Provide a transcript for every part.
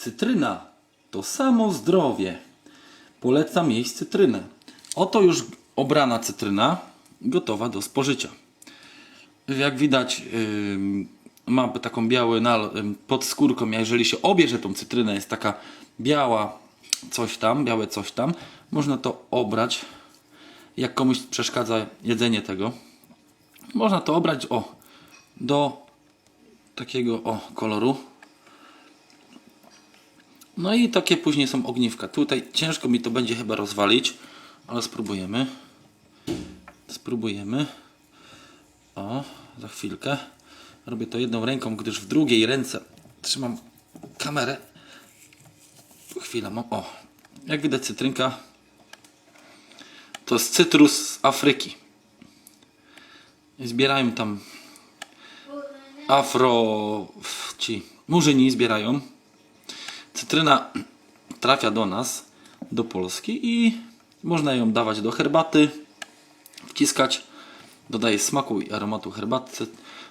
Cytryna to samo zdrowie. Polecam jeść cytrynę. Oto już obrana cytryna, gotowa do spożycia. Jak widać, ma taką biały pod skórką. Jeżeli się obierze tą cytrynę, jest taka biała coś tam, białe coś tam, można to obrać. Jak komuś przeszkadza jedzenie tego, można to obrać o, do takiego o koloru. No i takie później są ogniwka. Tutaj ciężko mi to będzie chyba rozwalić, ale spróbujemy. Spróbujemy. O, za chwilkę. Robię to jedną ręką, gdyż w drugiej ręce trzymam kamerę. Chwila, mam. O, jak widać, cytrynka to jest cytrus z Afryki. Zbierają tam afro. ci murzyni zbierają. Cytryna trafia do nas, do Polski i można ją dawać do herbaty, wciskać, dodaje smaku i aromatu herbaty.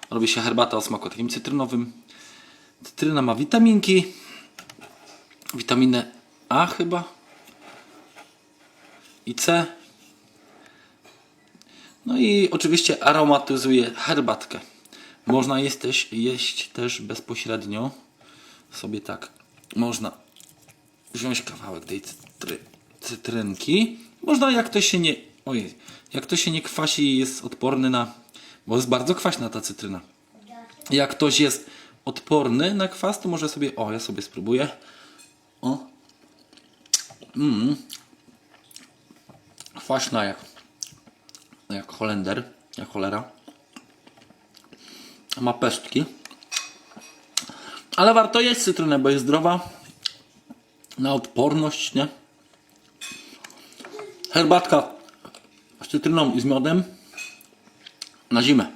Robi się herbata o smaku takim cytrynowym. Cytryna ma witaminki, witaminę A chyba i C. No i oczywiście aromatyzuje herbatkę. Można jest też, jeść też bezpośrednio. Sobie tak można wziąć kawałek tej cytry, cytrynki. Można jak ktoś się nie. Ojej, jak ktoś się nie kwasi i jest odporny na. Bo jest bardzo kwaśna ta cytryna. Jak ktoś jest odporny na kwas, to może sobie. O, ja sobie spróbuję. O. Mm. Kwaśna jak. Jak Holender. Jak cholera. Ma pestki. Ale warto jeść cytrynę, bo jest zdrowa. Na odporność, nie? Herbatka z cytryną i z miodem. Na zimę.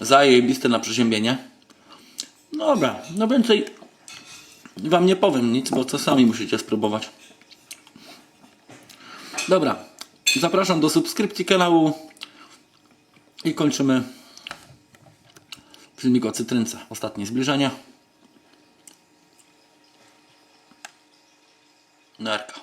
Zajebiste na przeziębienie. No Dobra, no więcej wam nie powiem nic, bo to sami musicie spróbować. Dobra, zapraszam do subskrypcji kanału i kończymy filmik o cytrynce. Ostatnie zbliżenie. нарко.